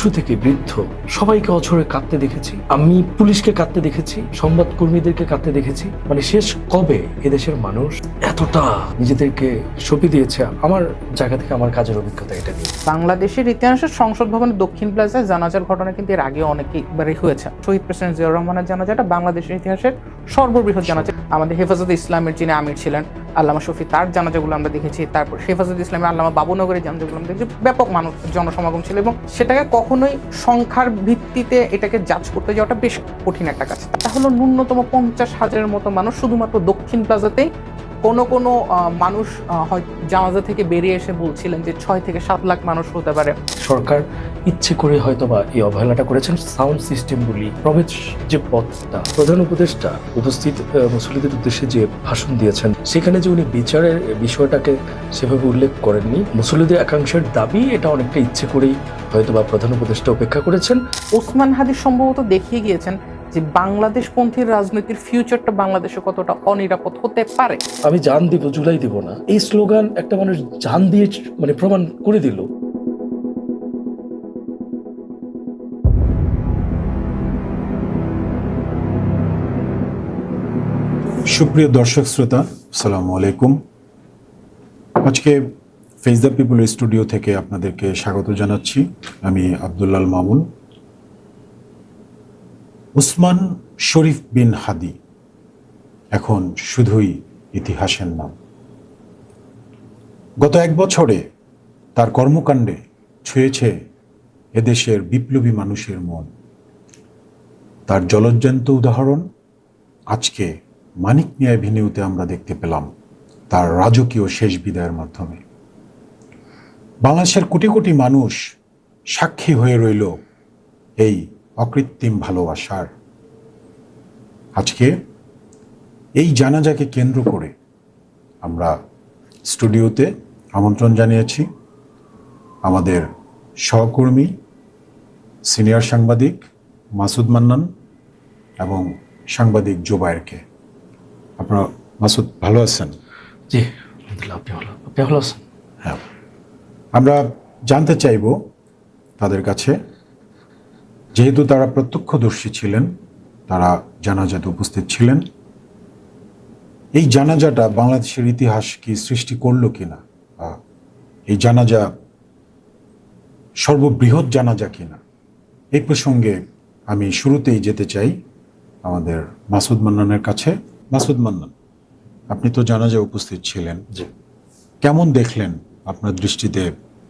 শিশু থেকে বৃদ্ধ, সবাইকে অছরে কাঁদতে দেখেছি। আমি পুলিশকে কাঁদতে দেখেছি সংবাদ কর্মীদেরকে কাঁদতে দেখেছি। মানে শেষ কবে এদেশের মানুষ এতটা নিজেদেরকে সঁপে দিয়েছে? আমার জায়গা থেকে আমার কাজের অভিজ্ঞতা এটা নিয়ে। বাংলাদেশের ইতিহাসে সংসদ ভবনের দক্ষিণ প্লাজায় জানাজার ঘটনা কিন্তু এর আগে অনেকবারই হয়েছে। শহীদ প্রেসিডেন্ট জিয়াউর রহমানের জানাজাটা বাংলাদেশের ইতিহাসের সর্ববৃহৎ জানাজা। আমাদের হেফাজত ইসলামের যিনি আমির ছিলেন আল্লামা শফি তার জানাজাগুলো আমরা দেখেছি, তারপর শেফাজুল ইসলামের আল্লামা বাবুনগরের জানাজাগুলো আমরা দেখেছি, ব্যাপক মানুষ জনসমাগম ছিল এবং সেটাকে কখনোই সংখ্যার ভিত্তিতে এটাকে জাজ করতে যাওয়াটা বেশ কঠিন একটা কাজ। তা হলো ন্যূনতম পঞ্চাশ হাজারের মতো মানুষ শুধুমাত্র দক্ষিণ প্লাজাতেই কোনো কোনো মানুষ হয় জানাজা থেকে বেরিয়ে এসে বলছিলেন যে ছয় থেকে সাত লাখ মানুষ হতে পারে। সরকার ইচ্ছে করে হয়তো বা এই অবহেলাটা করেছেন সাউন্ড সিস্টেমগুলি প্রবেশ যে পথটা প্রধান উপদেষ্টা উপস্থিত আহ, মুসল্লিদের উদ্দেশ্যে যে ভাষণ দিয়েছেন সেখানে যে উনি বিচারের বিষয়টাকে সেভাবে উল্লেখ করেননি মুসল্লিদের একাংশের দাবি এটা অনেকটা ইচ্ছে করেই হয়তো বা প্রধান উপদেষ্টা উপেক্ষা করেছেন। ওসমান হাদি সম্ভবত দেখিয়ে গিয়েছেন যে বাংলাদেশপন্থীর রাজনীতির ফিউচারটা বাংলাদেশে কতটা অনিরাপদ হতে পারে? আমি জান দিব জুলাই দিব না। এই স্লোগান একটা মানুষ জান দিয়ে মানে প্রমাণ করে দিল। সুপ্রিয় দর্শক শ্রোতা আসসালামু আলাইকুম। আজকে ফেস দ্য পিপল স্টুডিও থেকে আপনাদেরকে স্বাগত জানাচ্ছি। আমি আবদুল্লাল মামুন। উসমান শরীফ বিন হাদি। এখন শুধুই ইতিহাসের নাম। গত এক বছরে তার কর্মকাণ্ডে ছুঁয়েছে এদেশের বিপ্লবী মানুষের মন। তার জলজ্জান্ত উদাহরণ, আজকে মানিক মিয়া ভিনিউতে আমরা দেখতে পেলাম তার রাজকীয় শেষ বিদায়ের মাধ্যমে। বাংলাদেশের কোটি কোটি মানুষ সাক্ষী হয়ে রইল এই অকৃত্রিম ভালোবাসার। আজকে এই জানাজাকে কেন্দ্র করে আমরা স্টুডিওতে আমন্ত্রণ জানিয়েছি আমাদের সহকর্মী সিনিয়র সাংবাদিক মাসুদ মান্নান এবং সাংবাদিক জোবায়েরকে আপনারা মাসুদ ভালো আছেন? জি আলহামদুলিল্লাহ আপনি ভালো আপনি ভালো আছেন? হ্যাঁ। আমরা জানতে চাইব তাদের কাছে যেহেতু তারা প্রত্যক্ষদর্শী ছিলেন তারা জানাজাতে উপস্থিত ছিলেন এই জানাজাটা বাংলাদেশের ইতিহাস কি সৃষ্টি করল কিনা এই জানাজা সর্ববৃহৎ জানাজা কিনা এই প্রসঙ্গে আমি শুরুতেই যেতে চাই আমাদের মাসুদ মান্নানের কাছে। মাসুদ মান্নান আপনি তো জানাজা উপস্থিত ছিলেন। কেমন দেখলেন আপনার দৃষ্টিতে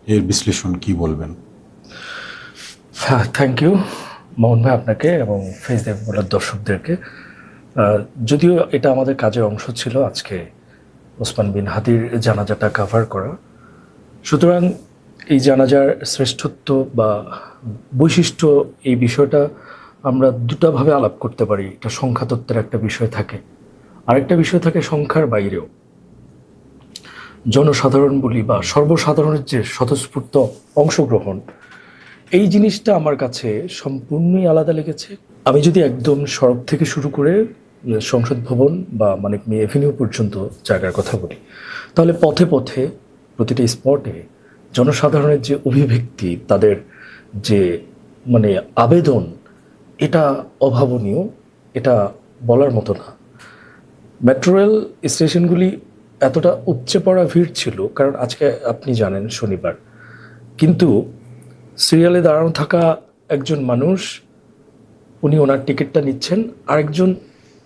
এর বিশ্লেষণ কি বলবেন? থ্যাংক ইউ মোহন ভাই আপনাকে এবং ফেস বলার দর্শকদেরকে। যদিও এটা আমাদের কাজের অংশ ছিল আজকে ওসমান বিন হাদির জানাজাটা কাভার করা। সুতরাং এই জানাজার শ্রেষ্ঠত্ব বা বৈশিষ্ট্য এই বিষয়টা আমরা দুটাভাবে আলাপ করতে পারি। এটা সংখ্যাতত্ত্বের একটা বিষয় থাকে। আরেকটা বিষয় থাকে সংখ্যার বাইরেও। জনসাধারণ বলি বা সর্বসাধারণের যে স্বতঃস্ফূর্ত অংশগ্রহণ এই জিনিসটা আমার কাছে সম্পূর্ণই আলাদা লেগেছে। আমি যদি একদম সড়ক থেকে শুরু করে সংসদ ভবন বা মানিক মি এভিনিউ পর্যন্ত জায়গার কথা বলি, তাহলে পথে পথে প্রতিটা স্পটে জনসাধারণের যে অভিব্যক্তি, তাদের যে মানে আবেদন, এটা অভাবনীয়, এটা বলার মতো না। মেট্রো রেল স্টেশনগুলি এতটা উপচে পড়া ভিড় ছিল, কারণ আজকে আপনি জানেন শনিবার। কিন্তু সিরিয়ালে দাঁড়ানো থাকা একজন মানুষ, উনি ওনার টিকিটটা নিচ্ছেন, আরেকজন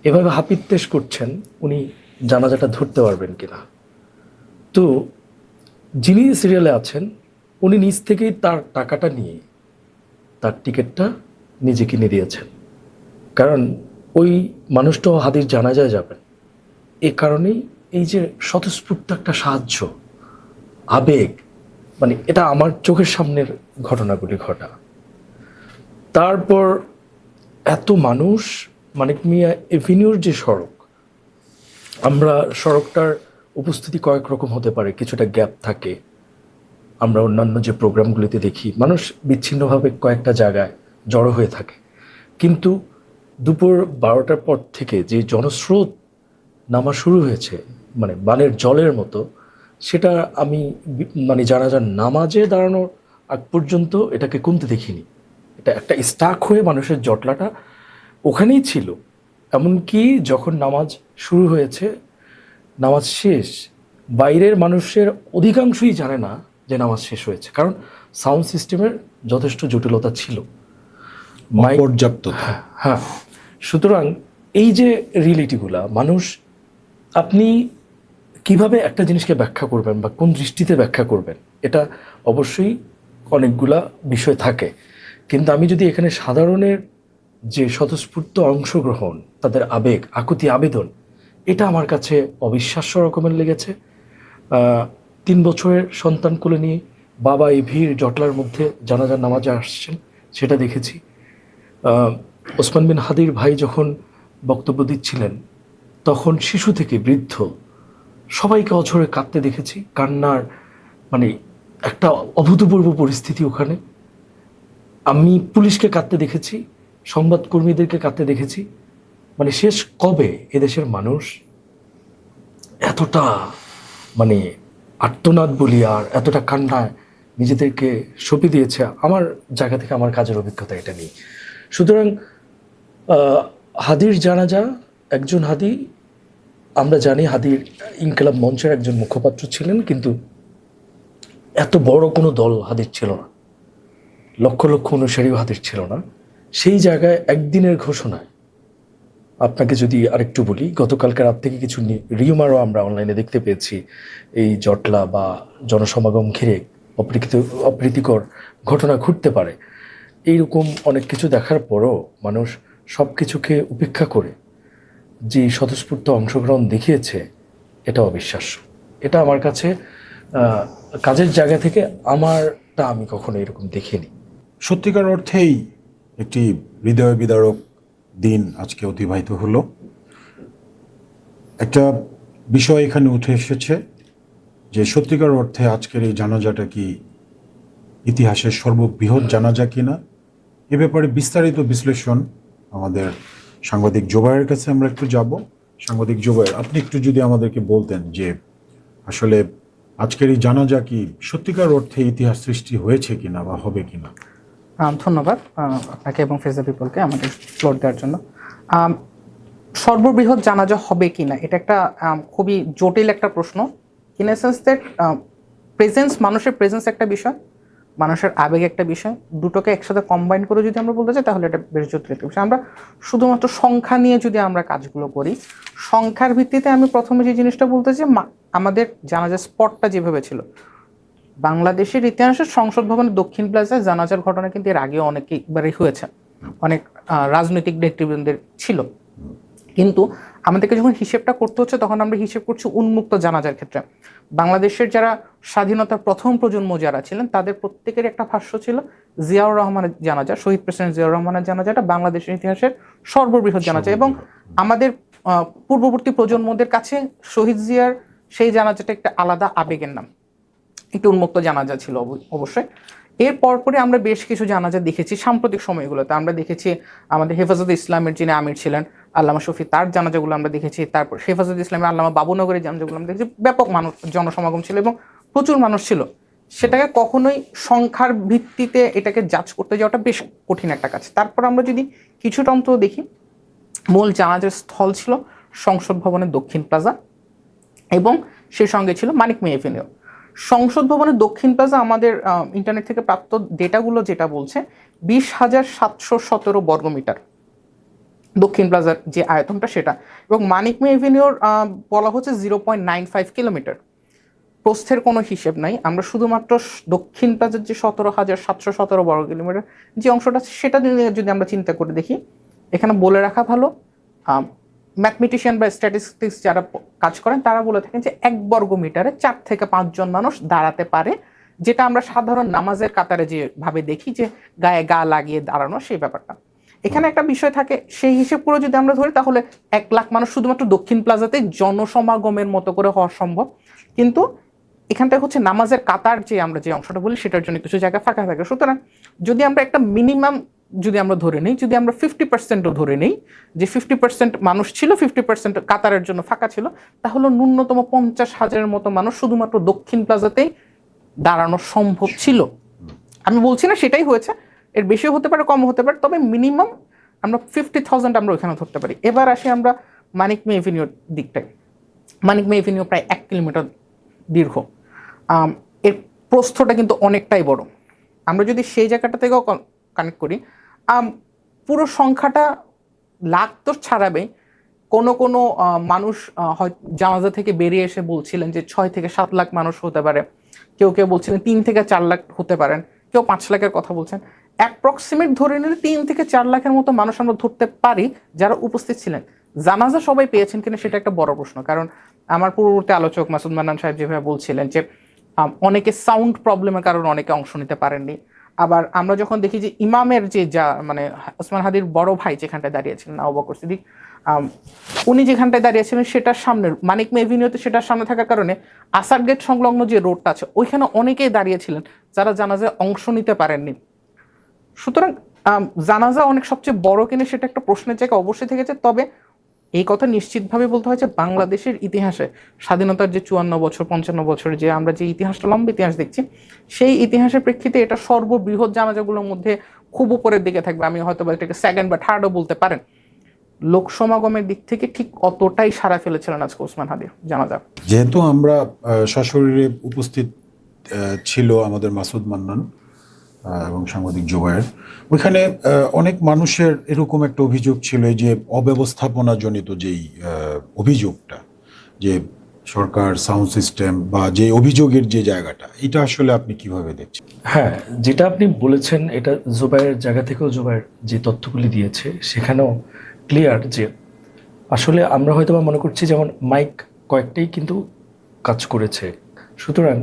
এভাবে হাপিত্তেশ করছেন, উনি জানাজাটা ধরতে পারবেন কিনা। তো যিনি সিরিয়ালে আছেন, উনি নিজ থেকেই তার টাকাটা নিয়ে তার টিকিটটা নিজে কিনে দিয়েছেন। কারণ ওই মানুষটাও হাদির জানাজায় যাবেন। এ কারণেই এই যে স্বতঃস্ফূর্ত একটা সাহায্য, আবেগ মানে এটা আমার চোখের সামনের ঘটনাগুলি ঘটা। তারপর এত মানুষ মানিক মিয়া এভিনিউর যে সড়ক, আমরা সড়কটার উপস্থিতি কয়েক রকম হতে পারে, কিছুটা গ্যাপ থাকে। আমরা অন্যান্য যে প্রোগ্রামগুলিতে দেখি, মানুষ বিচ্ছিন্নভাবে কয়েকটা জায়গায় জড়ো হয়ে থাকে। কিন্তু দুপুর বারোটার পর থেকে যে জনস্রোত নামা শুরু হয়েছে মানে বানের জলের মতো সেটা আমি মানে জানাজার নামাজে দাঁড়ানোর আগ পর্যন্ত এটাকে কমতে দেখিনি। এটা একটা স্টাক হয়ে মানুষের জটলাটা ওখানেই ছিল। এমনকি যখন নামাজ শুরু হয়েছে নামাজ শেষ বাইরের মানুষের অধিকাংশই জানে না যে নামাজ শেষ হয়েছে কারণ সাউন্ড সিস্টেমের যথেষ্ট জটিলতা ছিল। মাইক পর্যাপ্ততা হ্যাঁ। সুতরাং এই যে রিয়েলিটিগুলা মানুষ আপনি কীভাবে একটা জিনিসকে ব্যাখ্যা করবেন বা কোন দৃষ্টিতে ব্যাখ্যা করবেন, এটা অবশ্যই অনেকগুলা বিষয় থাকে। কিন্তু আমি যদি এখানে সাধারণের যে স্বতঃস্ফূর্ত অংশগ্রহণ, তাদের আবেগ, আকুতি, আবেদন, এটা আমার কাছে অবিশ্বাস্য রকমের লেগেছে। তিন বছরের সন্তান কোলে নিয়ে বাবা এই ভিড়, জটলার মধ্যে জানাজার নামাজে আসছেন, সেটা দেখেছি। ওসমান বিন হাদির ভাই যখন বক্তব্য দিচ্ছিলেন, তখন শিশু থেকে বৃদ্ধ সবাইকে অঝরে কাঁদতে দেখেছি। কান্নার মানে একটা অভূতপূর্ব পরিস্থিতি ওখানে। আমি পুলিশকে কাঁদতে দেখেছি সংবাদকর্মীদেরকে কাঁদতে দেখেছি। মানে শেষ কবে এদেশের মানুষ এতটা মানে আর্তনাদ বলি আর এতটা কান্নায় নিজেদেরকে সঁপে দিয়েছে, আমার জায়গা থেকে আমার কাজের অভিজ্ঞতা এটা নেই। সুতরাং হাদির জানাজা, একজন হাদি আমরা জানি হাদির ইনকালাব মঞ্চের একজন মুখপাত্র ছিলেন, কিন্তু এত বড় কোনো দল হাদির ছিল না। লক্ষ লক্ষ অনুসারীও হাদির ছিল না। সেই জায়গায় একদিনের ঘোষণায়, আপনাকে যদি আরেকটু বলি, গতকালকে রাত থেকে কিছু রিউমারও আমরা অনলাইনে দেখতে পেয়েছি। এই জটলা বা জনসমাগম ঘিরে অপ্রীতি অপ্রীতিকর ঘটনা ঘটতে পারে। এইরকম অনেক কিছু দেখার পরও মানুষ সব কিছুকে উপেক্ষা করে যে স্বতঃস্ফূর্ত অংশগ্রহণ দেখিয়েছে এটা অবিশ্বাস্য। এটা আমার কাছে কাজের জায়গা থেকে আমারটা আমি কখনো এরকম দেখিনি। সত্যিকার অর্থেই একটি হৃদয় বিদারক দিন আজকে অতিবাহিত হলো। একটা বিষয় এখানে উঠে এসেছে যে সত্যিকার অর্থে আজকের এই জানাজাটা কি ইতিহাসের সর্ববৃহৎ জানাজা কিনা, এ ব্যাপারে বিস্তারিত বিশ্লেষণ আমাদের সাংবাদিক জোবায়ের কাছে আমরা একটু যাব। সাংবাদিক জোবায়ের আপনি একটু যদি আমাদেরকে বলতেন যে আসলে আজকের এই জানাজা কি সত্যিকার অর্থে ইতিহাস সৃষ্টি হয়েছে কিনা বা হবে কিনা? ধন্যবাদ আপনাকে এবং ফেজা পিপলকে আমাদের ফ্লোর দেওয়ার জন্য। সর্ববৃহৎ জানাজা হবে কিনা, এটা একটা খুবই জটিল একটা প্রশ্ন। In a sense that presence মানুষের প্রেজেন্স একটা বিষয়। মানুষের আবেগ একটা বিষয়, দুটোকে একসাথে কম্বাইন করে যদি আমরা বলতে চাই, তাহলে এটা বেশ জটিল একটা বিষয়। আমরা শুধুমাত্র সংখ্যা নিয়ে যদি আমরা কাজগুলো করি, সংখ্যার ভিত্তিতে আমি প্রথমে যে জিনিসটা বলতে চাই আমাদের জানাজার স্পটটা যেভাবে ছিল, বাংলাদেশের ইতিহাসে সংসদ ভবনের দক্ষিণ প্লাজায় জানাজার ঘটনা কিন্তু এর আগে অনেকবারই হয়েছে। অনেক রাজনৈতিক নেতৃবৃন্দের ছিল। কিন্তু আমাদেরকে যখন হিসেবটা করতে হচ্ছে, তখন আমরা হিসেব করছি উন্মুক্ত জানাজার ক্ষেত্রে। বাংলাদেশের যারা স্বাধীনতার প্রথম প্রজন্ম যারা ছিলেন তাদের প্রত্যেকের একটা ভাষ্য ছিল জিয়াউর রহমানের জানাজা শহীদ প্রেসিডেন্ট জিয়াউর রহমানের জানাজাটা বাংলাদেশের ইতিহাসের সর্ববৃহৎ জানাজা এবং আমাদের পূর্ববর্তী প্রজন্মদের কাছে শহীদ জিয়ার সেই জানাজাটা একটা আলাদা আবেগের নাম। একটু উন্মুক্ত জানাজা ছিল অব- অবশ্যই। এর পরপরে আমরা বেশ কিছু জানাজা দেখেছি সাম্প্রতিক সময়গুলোতে। আমরা দেখেছি আমাদের হেফাজত ইসলামের যিনি আমির ছিলেন আল্লামা শফি তার জানাজাগুলো আমরা দেখেছি, তারপর হেফাজত ইসলামের আল্লামা বাবুনগরের জানাজাগুলো আমরা দেখেছি, ব্যাপক মানুষ জনসমাগম ছিল এবং প্রচুর মানুষ ছিল। সেটাকে কখনোই সংখ্যার ভিত্তিতে এটাকে জাজ করতে যাওয়াটা বেশ কঠিন একটা কাজ। তারপর আমরা যদি কিছুটা অন্তত দেখি, মূল জানাজার স্থল ছিল সংসদ ভবনের দক্ষিণ প্লাজা এবং সেই সঙ্গে ছিল মানিক মে এভিনিউ সংসদ ভবনের দক্ষিণ প্লাজা আমাদের ইন্টারনেট থেকে প্রাপ্ত ডেটাগুলো যেটা বলছে, বিশ হাজার সাতশো সতেরো বর্গমিটার। দক্ষিণ প্লাজার যে আয়তনটা সেটা। এবং মানিক মে এভিনিউর বলা হচ্ছে zero point nine five kilometre. প্রস্থের কোনো হিসেব নাই। আমরা শুধুমাত্র দক্ষিণ প্লাজার যে সতেরো হাজার সাতশো সতেরো বর্গ কিলোমিটার যে অংশটা সেটা যদি আমরা চিন্তা করে দেখি, এখানে বলে রাখা ভালো। ম্যাথমেটিশিয়ান বা স্ট্যাটিস্টিক্স যারা কাজ করেন, তারা বলে থাকেন যে এক বর্গ মিটারে চার থেকে পাঁচজন মানুষ দাঁড়াতে পারে। যেটা আমরা সাধারণ নামাজের কাতারে যেভাবে দেখি যে গায়ে গা লাগিয়ে দাঁড়ানো, সেই ব্যাপারটা। এখানে একটা বিষয় থাকে, সেই হিসেব করে যদি আমরা ধরি, তাহলে এক লাখ মানুষ শুধুমাত্র দক্ষিণ প্লাজাতে জনসমাগমের মতো করে হওয়া সম্ভব। কিন্তু এখানটা হচ্ছে নামাজের কাতার যে আমরা যে অংশটা বলি, সেটার জন্য কিছু জায়গা ফাঁকা থাকে। সুতরাং যদি আমরা একটা মিনিমাম যদি আমরা ধরে নিই, যদি আমরা ফিফটি পার্সেন্টও ধরে নিই, যে ফিফটি পার্সেন্ট মানুষ ছিল ফিফটি পার্সেন্ট কাতারের জন্য ফাঁকা ছিল, তাহলে ন্যূনতম পঞ্চাশ হাজারের মতো মানুষ শুধুমাত্র দক্ষিণ প্লাজাতেই দাঁড়ানো সম্ভব ছিল। আমি বলছি না সেটাই হয়েছে এর বেশিও হতে পারে কম হতে পারে, তবে মিনিমাম আমরা ফিফটি থাউজেন্ড আমরা ওখানে ধরতে পারি। এবার আসি আমরা মানিক মে এভিনিউর দিকটায়। মানিক মে এভিনিউ প্রায় এক কিলোমিটার দীর্ঘ। এর প্রস্থটা কিন্তু অনেকটাই বড়। আমরা যদি সেই জায়গাটা থেকেও কানেক্ট করি পুরো সংখ্যাটা লাখ তো ছাড়াবে। কোনো কোনো মানুষ হয়, জানাজা থেকে বেরিয়ে এসে বলছিলেন যে ছয় থেকে সাত লাখ মানুষ হতে পারে। কেউ কেউ বলছিলেন তিন থেকে চার লাখ হতে পারেন। কেউ পাঁচ লাখের কথা বলছেন। অ্যাপ্রক্সিমেট ধরে নিলে তিন থেকে চার লাখের মতো মানুষ আমরা ধরতে পারি যারা উপস্থিত ছিলেন। জানাজা সবাই পেয়েছেন কিনা সেটা একটা বড় প্রশ্ন। কারণ আমার পূর্ববর্তী আলোচক মাসুদ মান্নান সাহেব যেভাবে বলছিলেন যে অনেকে সাউন্ড প্রবলেমের কারণে অনেকে অংশ নিতে পারেননি। আবার আমরা যখন দেখি যে ইমামের যে যা মানে ওসমান হাদির বড় ভাই যেখানটায় দাঁড়িয়েছিলেন, আবু বকর সিদ্দিক উনি যেখানটায় দাঁড়িয়েছিলেন সেটার সামনে, মানিক মেভিনিউতে সেটার সামনে থাকার কারণে আসার গেট সংলগ্ন যে রোডটা আছে, ওইখানে অনেকেই দাঁড়িয়েছিলেন যারা জানাজায় অংশ নিতে পারেননি। সুতরাং জানাজা অনেক সবচেয়ে বড় কিনা সেটা একটা প্রশ্নের জায়গা অবশ্যই থেকেছে তবে এই কথা নিশ্চিতভাবে বলতে হয় যে বাংলাদেশের ইতিহাসে স্বাধীনতার যে চুয়ান্ন বছর, পঞ্চান্ন বছর যে আমরা যে ইতিহাসটা, লম্বা ইতিহাস দেখছি, সেই ইতিহাসের প্রেক্ষিতে এটা সর্ববৃহৎ জানাজাগুলোর মধ্যে খুব উপরের দিকে থাকবে। আমি হয়তো বা এটাকে সেকেন্ড বা থার্ডও বলতে পারেন। লোক সমাগমের দিক থেকে ঠিক অতটাই সারা ফেলেছিলেন আজকে ওসমান হাদির জানাজা। যেহেতু আমরা সশরীরে উপস্থিত ছিল আমাদের মাসুদ মান্নান এবং সাংবাদিক জোবায়ের। ওইখানে অনেক মানুষের এরকম একটা অভিযোগ ছিল যে অব্যবস্থাপনা জনিত যেই অভিযোগটা, যে সরকার, সাউন্ড সিস্টেম বা যে অভিযোগের যে জায়গাটা, এটা আসলে আপনি কীভাবে দেখছেন? হ্যাঁ যেটা আপনি বলেছেন, এটা জোবাইয়ের জায়গা থেকেও জোবাইয়ের যে তথ্যগুলি দিয়েছে, সেখানেও ক্লিয়ার যে আসলে আমরা হয়তো মনে করছি যেমন মাইক কয়েকটাই কিন্তু কাজ করেছে। সুতরাং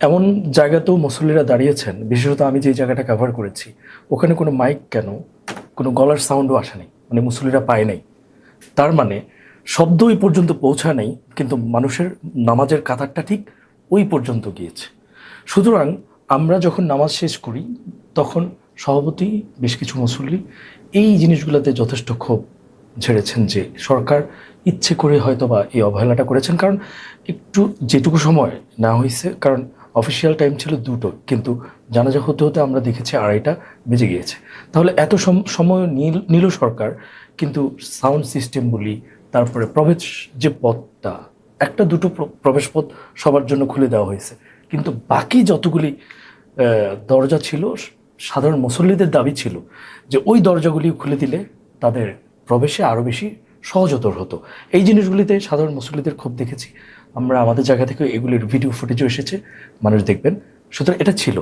এমন জায়গাতেও মুসল্লিরা দাঁড়িয়েছেন, বিশেষত আমি যে জায়গাটা কভার করেছি, ওখানে কোনো মাইক কেন, কোনো গলার সাউন্ডও আসে নাই মানে মুসল্লিরা পায় নাই। তার মানে শব্দ ওই পর্যন্ত পৌঁছা নেই, কিন্তু মানুষের নামাজের কাতারটা ঠিক ওই পর্যন্ত গিয়েছে। সুতরাং আমরা যখন নামাজ শেষ করি, তখন সভাপতি, বেশ কিছু মুসল্লি এই জিনিসগুলোতে যথেষ্ট ক্ষোভ ঝেড়েছেন যে সরকার ইচ্ছে করে হয়তো বা এই অবহেলাটা করেছেন, কারণ একটু যেটুকু সময় না হয়েছে, কারণ অফিসিয়াল টাইম ছিল দুটো, কিন্তু জানাজা হতে হতে আমরা দেখেছি আড়াইটা বেজে গিয়েছে। তাহলে এত সম- সময় নিল সরকার, কিন্তু সাউন্ড সিস্টেম বলি তারপরে প্রবেশ যে পথটা, একটা দুটো প্র- প্রবেশ পথ সবার জন্য খুলে দেওয়া হয়েছে। কিন্তু বাকি যতগুলি দরজা ছিল, সাধারণ মুসল্লিদের দাবি ছিল যে ওই দরজাগুলি খুলে দিলে তাদের প্রবেশে আরও বেশি সহজতর হতো। এই জিনিসগুলিতে সাধারণ মুসল্লিদের ক্ষোভ দেখেছি। আমরা আমাদের জায়গা থেকে এগুলির ভিডিও ফুটেজও এসেছে, মানুষ দেখবেন। সুতরাং এটা ছিল।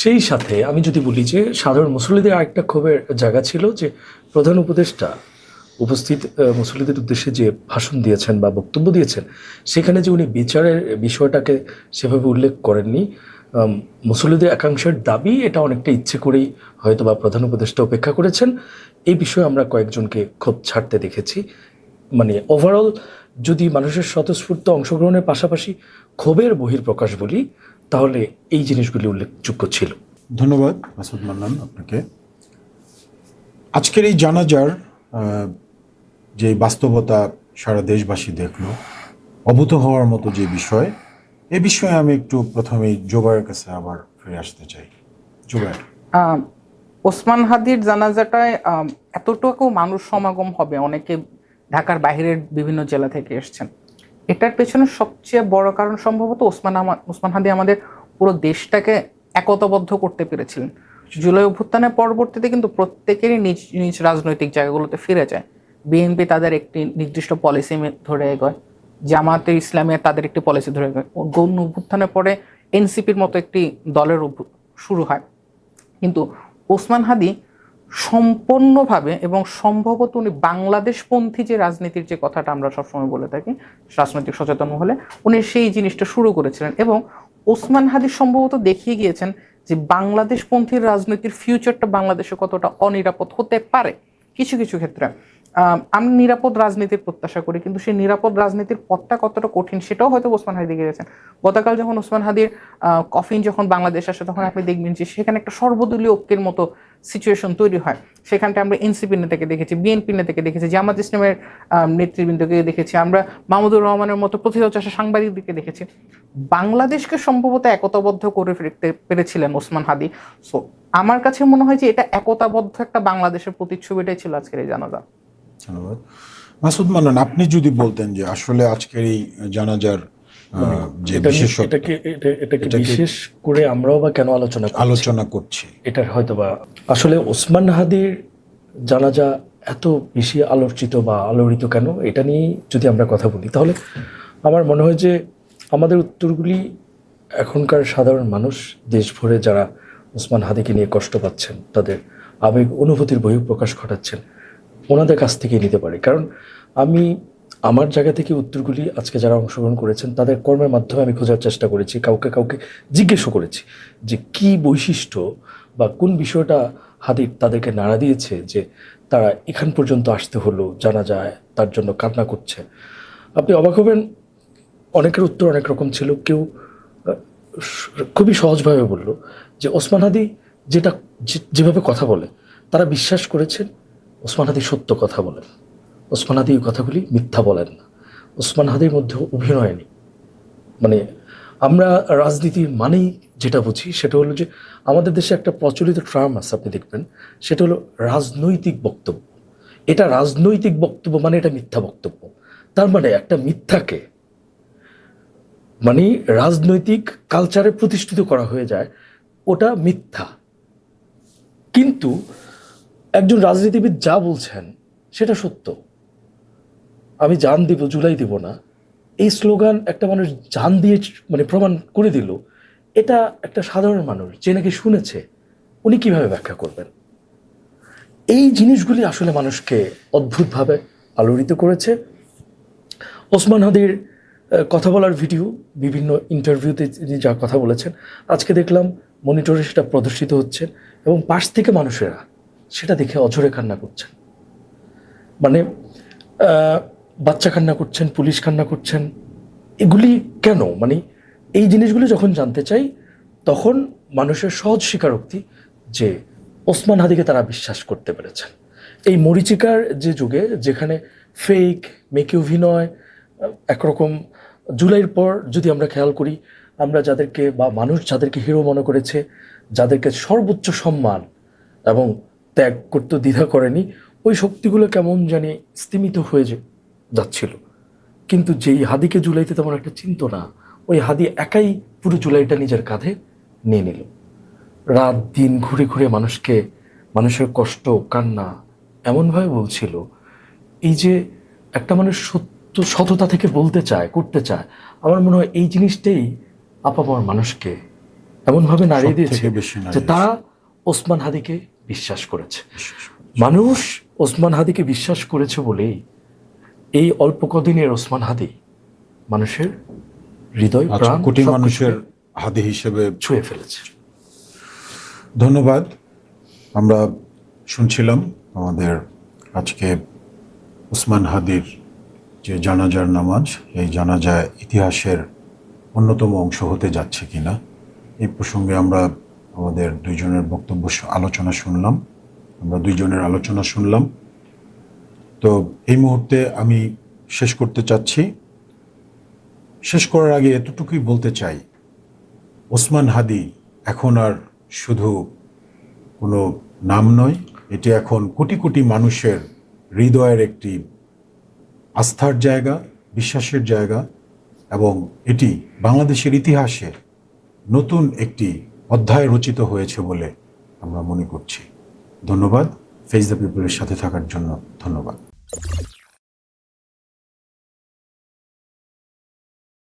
সেই সাথে আমি যদি বলি যে, সাধারণ মুসল্লিদের আরেকটা ক্ষোভের জায়গা ছিল যে, প্রধান উপদেষ্টা উপস্থিত মুসল্লিদের উদ্দেশ্যে যে ভাষণ দিয়েছেন বা বক্তব্য দিয়েছেন, সেখানে যে উনি বিচারের বিষয়টাকে সেভাবে উল্লেখ করেননি মুসল্লিদের একাংশের দাবি এটা অনেকটা ইচ্ছে করেই হয়তো বা প্রধান উপদেষ্টা অপেক্ষা করেছেন। এই বিষয়ে আমরা কয়েকজনকে ক্ষোভ ছাড়তে দেখেছি। মানে ওভারঅল যদি মানুষের স্বতঃস্ফূর্ত অংশগ্রহণের পাশাপাশি ক্ষোভের বহির্প্রকাশ বলি তাহলে এই জিনিসগুলি উল্লেখযোগ্য ছিল। ধন্যবাদ মাসুদ মান্নান আপনাকে। আজকের এই জানাজার যে বাস্তবতা সারা দেশবাসী দেখল অভূত হওয়ার মতো যে বিষয় এ বিষয়ে আমি একটু প্রথমেই জোবায়ের কাছে আবার ফিরে আসতে চাই। জোবায়ের। ওসমান হাদির জানাজাটায় এতটুকু মানুষ সমাগম হবে অনেকে ঢাকার বাইরের বিভিন্ন জেলা থেকে এসছেন। এটার পেছনে সবচেয়ে বড় কারণ সম্ভবত ওসমান ওসমান হাদি আমাদের পুরো দেশটাকে একতাবদ্ধ করতে পেরেছিলেন। জুলাই অভ্যুত্থানের পরবর্তীতে কিন্তু প্রত্যেকেরই নিজ নিজ রাজনৈতিক জায়গাগুলোতে ফিরে যায়। বিএনপি তাদের একটি নির্দিষ্ট পলিসি ধরে এগোয়। জামাতে ইসলামিয়া তাদের একটি পলিসি ধরে এগোয়। গৌণ অভ্যুত্থানের পরে এনসিপির মতো একটি দলের শুরু হয়। কিন্তু ওসমান হাদি সম্পূর্ণভাবে এবং সম্ভবত উনি বাংলাদেশপন্থী যে রাজনীতির যে কথাটা আমরা সবসময় বলে থাকি, রাজনৈতিক সচেতন হলে, উনি সেই জিনিসটা শুরু করেছিলেন এবং ওসমান হাদি সম্ভবত দেখিয়ে গিয়েছেন যে বাংলাদেশপন্থীর রাজনীতির ফিউচারটা বাংলাদেশে কতটা অনিরাপদ হতে পারে। কিছু কিছু ক্ষেত্রে আম, নিরাপদ রাজনীতির প্রত্যাশা করি কিন্তু সেই নিরাপদ রাজনীতির পথটা কতটা কঠিন সেটাও হয়তো ওসমান হাদি গেছেন গতকাল যখন ওসমান হাদির কফিন যখন বাংলাদেশ আসে তখন আপনি দেখবেন যে সেখানে একটা সর্বদলীয় ঐক্যের মতো সিচুয়েশন তৈরি হয়। সেখানটা আমরা এনসিপি নেতাকে দেখেছি বিএনপি নেতাকে দেখেছি জামাত ইসলামের নেতৃবৃন্দকে দেখেছি আমরা মাহমুদুর রহমানের মতো প্রতিরোধ সাংবাদিকদেরকে দেখেছি। বাংলাদেশকে সম্ভবত একতাবদ্ধ করে ফেলতে পেরেছিলেন ওসমান হাদি। সো আমার কাছে মনে হয় যে এটা একতাবদ্ধ একটা বাংলাদেশের প্রতিচ্ছবিটাই ছিল আজকের এই জানাজা। ধন্যবাদ। মাসুদ মান্নান আপনি যদি বলতেন যে আসলে আজকের এই জানাজার যে এটা বিশেষত্ব এটাকে এটা- এটাকে বিশেষ করে আমরাও বা কেন আলোচনা আলোচনা করছি। এটার হয়তো বা আসলে ওসমান হাদির জানাজা এত বেশি আলোচিত বা আলোড়িত কেন? এটা নিয়ে যদি আমরা কথা বলি তাহলে আমার মনে হয় যে আমাদের উত্তরগুলি এখনকার সাধারণ মানুষ দেশ ভরে যারা ওসমান হাদিকে নিয়ে কষ্ট পাচ্ছেন তাদের আবেগ অনুভূতির বহিঃপ্রকাশ ঘটাচ্ছেন ওনাদের কাছ থেকে নিতে পারে। কারণ আমি আমার জায়গা থেকে উত্তরগুলি আজকে যারা অংশগ্রহণ করেছেন, তাদের কর্মের মাধ্যমে আমি খোঁজার চেষ্টা করেছি, কাউকে কাউকে জিজ্ঞেসও করেছি যে কি বৈশিষ্ট্য বা কোন বিষয়টা হাদির তাদেরকে নাড়া দিয়েছে যে তারা এখান পর্যন্ত আসতে হলো, জানা যায়, তার জন্য কান্না করছে। আপনি অবাক হবেন, অনেকের উত্তর অনেক রকম ছিল। কেউ খুবই সহজভাবে বলল যে ওসমান হাদি যেটা যেভাবে কথা বলে, তারা বিশ্বাস করেছেন ওসমান হাদি সত্য কথা বলেন। ওসমান হাদি কথাগুলি মিথ্যা বলেন না। ওসমান হাদির মধ্যে অভিনয় নেই। মানে আমরা রাজনীতির মানেই যেটা বুঝি সেটা হলো যে আমাদের দেশে একটা প্রচলিত ট্রাম আছে, আপনি দেখবেন। সেটা হলো রাজনৈতিক বক্তব্য। এটা রাজনৈতিক বক্তব্য মানে এটা মিথ্যা বক্তব্য। তার মানে একটা মিথ্যাকে মানে রাজনৈতিক কালচারে প্রতিষ্ঠিত করা হয়ে যায়, ওটা মিথ্যা। কিন্তু একজন রাজনীতিবিদ যা বলছেন, সেটা সত্য। আমি জান দিব জুলাই দিব না। এই স্লোগান একটা মানুষ জান দিয়ে মানে প্রমাণ করে দিল, এটা একটা সাধারণ মানুষ, যে নাকি শুনেছে, উনি কীভাবে ব্যাখ্যা করবেন? এই জিনিসগুলি আসলে মানুষকে অদ্ভুতভাবে আলোড়িত করেছে। ওসমান হাদির কথা বলার ভিডিও, বিভিন্ন ইন্টারভিউতে তিনি যা কথা বলেছেন, আজকে দেখলাম মনিটরে সেটা প্রদর্শিত হচ্ছে এবং পাশ থেকে মানুষেরা সেটা দেখে অঝরে কান্না করছেন। মানে বাচ্চা কান্না করছেন, পুলিশ কান্না করছেন, এগুলি কেন? মানে এই জিনিসগুলি যখন জানতে চাই, তখন মানুষের সহজ স্বীকারোক্তি যে ওসমান হাদিকে তারা বিশ্বাস করতে পেরেছেন। এই মরিচিকার যে যুগে, যেখানে ফেক মেকে অভিনয়, একরকম জুলাইয়ের পর যদি আমরা খেয়াল করি, আমরা যাদেরকে বা মানুষ যাদেরকে হিরো মনে করেছে, যাদেরকে সর্বোচ্চ সম্মান এবং ত্যাগ করতে দ্বিধা করেনি ওই শক্তিগুলো কেমন জানি স্তিমিত হয়ে যে- যাচ্ছিল কিন্তু যেই হাদিকে জুলাইতে তেমন একটা চিন্ত না ওই হাদি একাই পুরো জুলাইটা নিজের কাঁধে নিয়ে নিল রাত দিন ঘুরে ঘুরে মানুষকে মানুষের কষ্ট কান্না এমনভাবে বলছিল এই যে একটা মানুষ সত্য সততা থেকে বলতে চায় করতে চায় আমার মনে হয় এই জিনিসটাই আপামর মানুষকে এমনভাবে নাড়িয়ে দিয়েছে যে। তারা ওসমান হাদিকে বিশ্বাস করেছে। মানুষ ওসমান হাদিকে বিশ্বাস করেছে বলেই এই অল্প কদিনের ওসমান হাদি মানুষের হৃদয় প্রাণ কোটি মানুষের হাদি হিসেবে ছুঁয়ে ফেলেছে। ধন্যবাদ। আমরা শুনছিলাম আমাদের আজকে উসমান হাদির যে জানাজার নামাজ এই জানাজায় ইতিহাসের অন্যতম অংশ হতে যাচ্ছে কিনা এই প্রসঙ্গে আমরা আমাদের দুইজনের বক্তব্য আলোচনা শুনলাম। আমরা দুইজনের আলোচনা শুনলাম। তো এই মুহূর্তে আমি শেষ করতে চাচ্ছি। শেষ করার আগে এতটুকুই বলতে চাই, ওসমান হাদি এখন আর শুধু কোনো নাম নয়, এটি এখন কোটি কোটি মানুষের হৃদয়ের একটি আস্থার জায়গা, বিশ্বাসের জায়গা এবং এটি বাংলাদেশের ইতিহাসে নতুন একটি অধ্যায় রচিত হয়েছে বলে আমরা মনে করছি। ধন্যবাদ। ফেস দ্য পিপলের সাথে থাকার জন্য ধন্যবাদ।